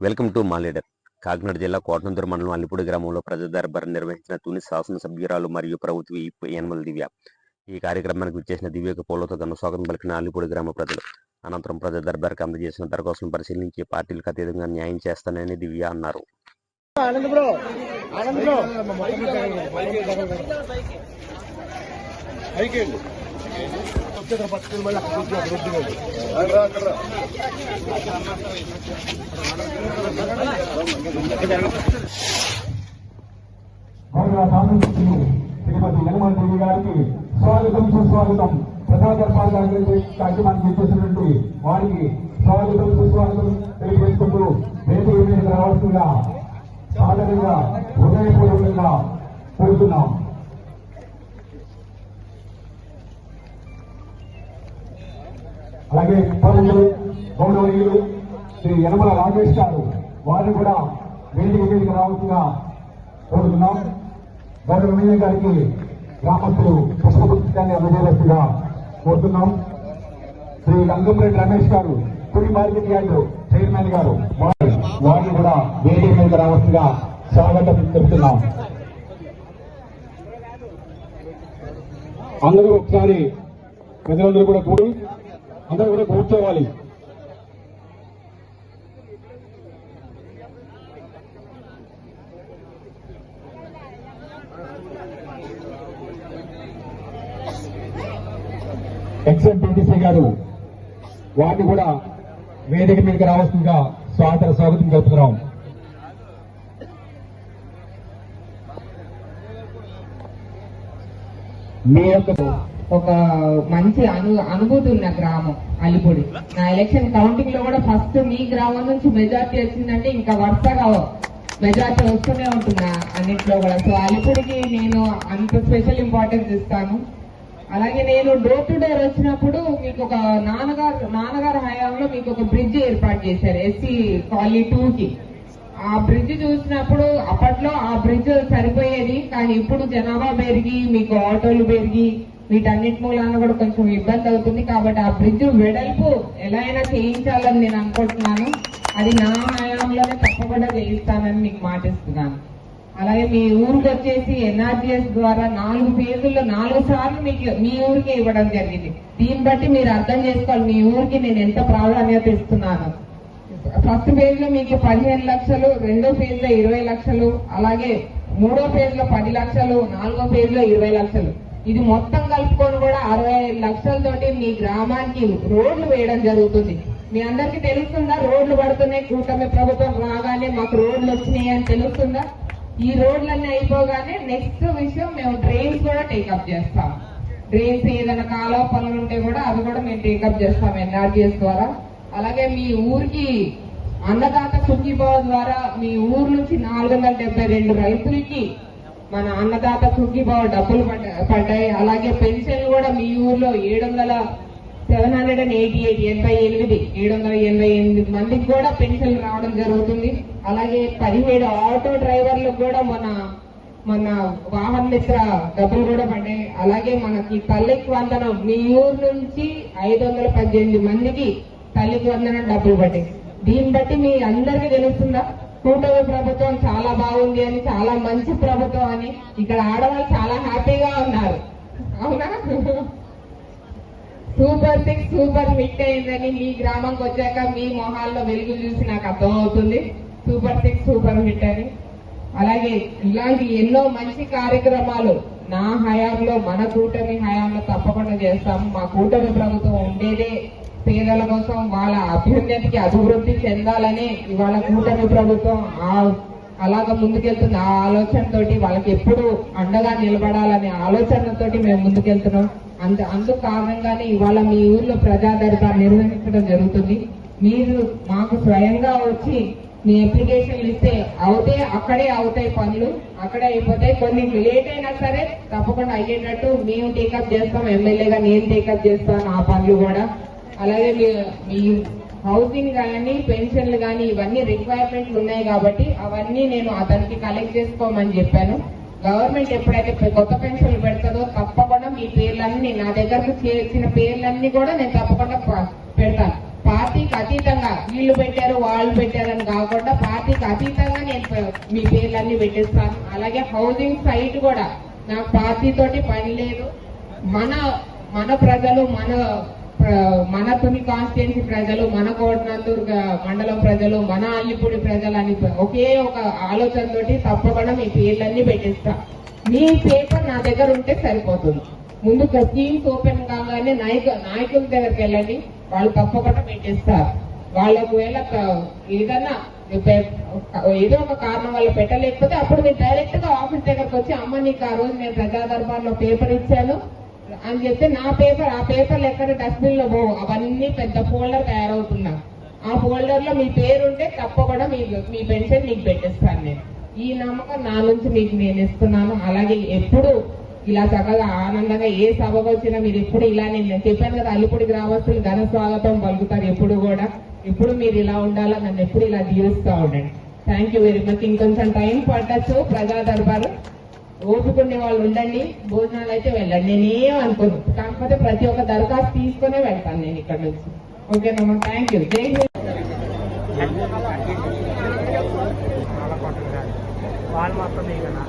Welcome to మా leader Kakinada జిల్లా కోటనందూరు మండలం అల్లిపూడి గ్రామంలో ప్రజా దర్బార్ నిర్వహించిన తుని శాసనసభ్యురాలు మరియు ప్రభుత్వ విప్ యనమల దివ్య. ఈ కార్యక్రమానికి విచ్చేసిన దివ్యకు పూలతో ఘన స్వాగతం పలికిన అల్లిపూడి గ్రామ ప్రజలు. అనంతరం ప్రజా దర్బార్కి అందజేసిన దరఖాస్తును పరిశీలించి పార్టీలకు అతీతంగా న్యాయం చేస్తానని దివ్య అన్నారు. ఆనంద్ బ్రో ఆనంద్ పట్టుకుని మళ్ళీ అక్కడ వచ్చి అక్కడ శ్రీమతి దేవి గారికి స్వాగతం సుస్వాగతం. ప్రజాదర్బార్ కార్యక్రమానికి చేసినటువంటి వారికి స్వాగతం సుస్వాగతం తెలియజేసుకుంటూ వేదిక మీద రావాల్సిందిగా సాధారణంగా హృదయపూర్వకంగా కోరుతున్నాం. అలాగే పౌరులు గౌరవనీయులు శ్రీ యనమల రాజేష్ గారు వారిని కూడా వేదిక వేదిక రావాల్సిందిగా కోరుతున్నాం. గౌరవనీయ గారికి గ్రామస్తులు పుష్పగుప్తాన్ని అందజేయవలసిందిగా కోరుతున్నాం. శ్రీ రంగంరెడ్డి రమేష్ గారు కుడి మార్కెట్ యార్డు చైర్మన్ గారు వారిని కూడా వేదిక మీద రావాల్సిందిగా స్వాగతం చెప్తున్నాం అందరూ ఒకసారి ప్రజలందరూ కూడా కూడి అందరూ కూడా కూర్చోవాలి. ఎక్స్ఎంపీటీసీ గారు వారిని కూడా వేదిక మీదకి రావాల్సిందిగా స్వాతంత్ర స్వాగతం తెలుపుతున్నాం. మీ యొక్క ఒక మంచి అను అనుభూతి ఉన్న గ్రామం అలిపూడి. నా ఎలక్షన్ కౌంటింగ్లో కూడా ఫస్ట్ మీ గ్రామం నుంచి మెజార్టీ వచ్చిందంటే ఇంకా వరుసగా మెజార్టీ వస్తూనే ఉంటున్నా అన్నింటిలో కూడా. సో అలిపూడికి నేను అంత స్పెషల్ ఇంపార్టెన్స్ ఇస్తాను. అలాగే నేను డోర్ టు డోర్ వచ్చినప్పుడు మీకు ఒక నాన్నగారు నాన్నగారు హయాంలో మీకు ఒక బ్రిడ్జ్ ఏర్పాటు చేశారు ఎస్సీ కాలనీ టూ కి. ఆ బ్రిడ్జ్ చూసినప్పుడు అప్పట్లో ఆ బ్రిడ్జ్ సరిపోయేది కానీ ఇప్పుడు జనాభా పెరిగి మీకు ఆటోలు పెరిగి వీటన్నిటి మూలాన కూడా కొంచెం ఇబ్బంది అవుతుంది కాబట్టి ఆ బ్రిడ్జ్ వెడల్పు ఎలా అయినా చేయించాలని నేను అనుకుంటున్నాను. అది నా హయాంలోనే తప్పకుండా చేయిస్తానని మీకు మాటిస్తున్నాను. అలాగే మీ ఊరికి వచ్చేసి ఎన్ఆర్జీఎస్ ద్వారా నాలుగు ఫేజుల్లో నాలుగు సార్లు మీకు మీ ఊరికే ఇవ్వడం జరిగింది. దీన్ని బట్టి మీరు అర్థం చేసుకోవాలి మీ ఊరికి నేను ఎంత ప్రాధాన్యత ఇస్తున్నాను. ఫస్ట్ ఫేజ్లో మీకు పదిహేను లక్షలు రెండో ఫేజ్లో ఇరవై లక్షలు అలాగే మూడో ఫేజ్లో పది లక్షలు నాలుగో ఫేజ్లో ఇరవై లక్షలు. ఇది మొత్తం కలుపుకొని కూడా అరవై ఐదు లక్షలతోటి మీ గ్రామానికి రోడ్లు వేయడం జరుగుతుంది. మీ అందరికీ తెలుస్తుందా? రోడ్లు పడుతున్నాయి కూటమి ప్రభుత్వం రాగానే మాకు రోడ్లు వచ్చినాయి అని తెలుస్తుందా? ఈ రోడ్లన్నీ అయిపోగానే నెక్స్ట్ విషయం మేము డ్రైన్స్ కూడా టేకప్ చేస్తాం. డ్రైన్స్ ఏదైనా కాలువ పనులు ఉంటే కూడా అవి కూడా మేము టేకప్ చేస్తాం ఎన్ఆర్జీఎస్ ద్వారా. అలాగే మీ ఊరికి అన్నదాత సుఖీభావ ద్వారా మీ ఊరు నుంచి నాలుగు వందల డెబ్బై రెండు రైతులకి మన అన్నదాత సుఖీభావ డబ్బులు పడ్డ- పడ్డాయి. అలాగే పెన్షన్లు కూడా మీ ఊర్లో ఏడు వందల seven hundred and eighty eight ఎనభై ఎనిమిది ఏడు వందల ఎనభై ఎనిమిది మందికి కూడా పెన్షన్లు రావడం జరుగుతుంది. అలాగే పదిహేడు ఆటో డ్రైవర్లకు కూడా మన మన వాహన మిత్ర డబ్బులు కూడా పడ్డాయి. అలాగే మనకి తల్లికి వందనం మీ ఊరు నుంచి ఐదు వందల పద్దెనిమిది మందికి తల్లికి వందనం డబ్బులు పడ్డాయి. దీన్ని బట్టి మీ అందరికీ తెలుస్తుందా? కూటమి ప్రభుత్వం చాలా బాగుంది అని చాలా మంచి ప్రభుత్వం అని ఇక్కడ ఆడవాళ్ళు చాలా హ్యాపీగా ఉన్నారు. అవునా? సూపర్ సిక్స్ సూపర్ హిట్ అయిందని మీ గ్రామంకి వచ్చాక మీ మొహాల్లో వెలుగు చూసి నాకు అర్థమవుతుంది. సూపర్ సిక్స్ సూపర్ హిట్ అని. అలాగే ఇలాంటి ఎన్నో మంచి కార్యక్రమాలు నా హయాంలో మన కూటమి హయాంలో తప్పకుండా చేస్తాం మా కూటమి ప్రభుత్వం ఉండేదే పేదల కోసం వాళ్ళ అభ్యున్నతికి అభివృద్ధి చెందాలని ఇవాళ కూటమి ప్రభుత్వం ఆ అలాగ ముందుకెళ్తున్న ఆ ఆలోచనతోటి వాళ్ళకి ఎప్పుడు అండగా నిలబడాలనే ఆలోచనతోటి మేము ముందుకెళ్తున్నాం. అంత అందుకు కారణంగానే ఇవాళ మీ ఊర్లో ప్రజా దర్బార్ నిర్వహించడం జరుగుతుంది. మీరు మాకు స్వయంగా వచ్చి మీ అప్లికేషన్లు ఇస్తే అవుతే అక్కడే అవుతాయి పనులు అక్కడే అయిపోతాయి. కొన్ని లేట్ అయినా సరే తప్పకుండా అయ్యేటట్టు మేము టేకప్ చేస్తాం. ఎమ్మెల్యేగా నేను టేకప్ చేస్తాను ఆ పనులు కూడా. అలాగే మీ- హౌసింగ్ కానీ పెన్షన్లు కానీ ఇవన్నీ రిక్వైర్మెంట్లు ఉన్నాయి కాబట్టి అవన్నీ నేను అతనికి కలెక్ట్ చేసుకోమని చెప్పాను. గవర్నమెంట్ ఎప్పుడైతే కొత్త పెన్షన్లు పెడతాదో తప్పకుండా మీ పేర్లన్నీ నా దగ్గరకు చేర్చిన పేర్లన్నీ కూడా నేను తప్పకుండా పెడతాను. పార్టీకి అతీతంగా వీళ్ళు పెట్టారు వాళ్ళు పెట్టారని కాకుండా పార్టీకి అతీతంగా నేను మీ పేర్లన్నీ పెట్టిస్తాను. అలాగే హౌసింగ్ సైట్ కూడా నాకు పార్టీతోటి పని లేదు. మన మన ప్రజలు మన మన తుని కాన్స్టిట్యున్సీ ప్రజలు మన కోటనందూరు మండలం ప్రజలు మన అల్లిపూడి ప్రజలు అని ఒకే ఒక ఆలోచనతోటి తప్పకుండా మీ పేర్లన్నీ పెట్టిస్తా. మీ పేపర్ నా దగ్గర ఉంటే సరిపోతుంది. ముందు స్కీమ్స్ ఓపెన్ కాగానే నాయక నాయకుల దగ్గరికి వెళ్ళండి. వాళ్ళు తప్పకుండా పెట్టిస్తారు. వాళ్ళు ఒకవేళ ఏదన్నా ఏదో ఒక కారణం వల్ల పెట్టలేకపోతే అప్పుడు మీరు డైరెక్ట్గా ఆఫీస్ దగ్గరకు వచ్చి అమ్మ నీకు ఆ రోజు నేను ప్రజా దర్బార్లో పేపర్ ఇచ్చాను. అని చెప్తే నా పేపర్ ఆ పేపర్లు ఎక్కడ డస్ట్బిన్లో పోవు. అవన్నీ పెద్ద ఫోల్డర్ తయారవుతున్నా. ఆ ఫోల్డర్లో మీ పేరు ఉంటే తప్పకుండా మీ మీ పెన్షన్ మీకు పెట్టిస్తాను నేను. ఈ నమ్మకం నా నుంచి మీకు నేను ఇస్తున్నాను. అలాగే ఎప్పుడు ఇలా చక్కగా ఆనందంగా ఏ సభకు వచ్చినా మీరు ఎప్పుడు ఇలా నేను చెప్పాను కదా అల్లిపూడి గ్రామస్తులు ఘన స్వాగతం పలుకుతారు ఎప్పుడు కూడా. ఎప్పుడు మీరు ఇలా ఉండాలా నన్ను ఎప్పుడు ఇలా దీవిస్తూ ఉండండి. థ్యాంక్ యూ వెరీ మచ్ ఇంకొంచెం టైం పట్టచ్చు ప్రజా దర్బారు. ఓపుకునే వాళ్ళు ఉండండి భోజనాలు అయితే వెళ్ళండి. నేనేం అనుకోను. కాకపోతే ప్రతి ఒక్క దరఖాస్తు తీసుకునే వెళ్తాను నేను ఇక్కడ నుంచి. ఓకేనమ్మా థ్యాంక్ యూ జై హింద్ వాళ్ళు మాత్రం నా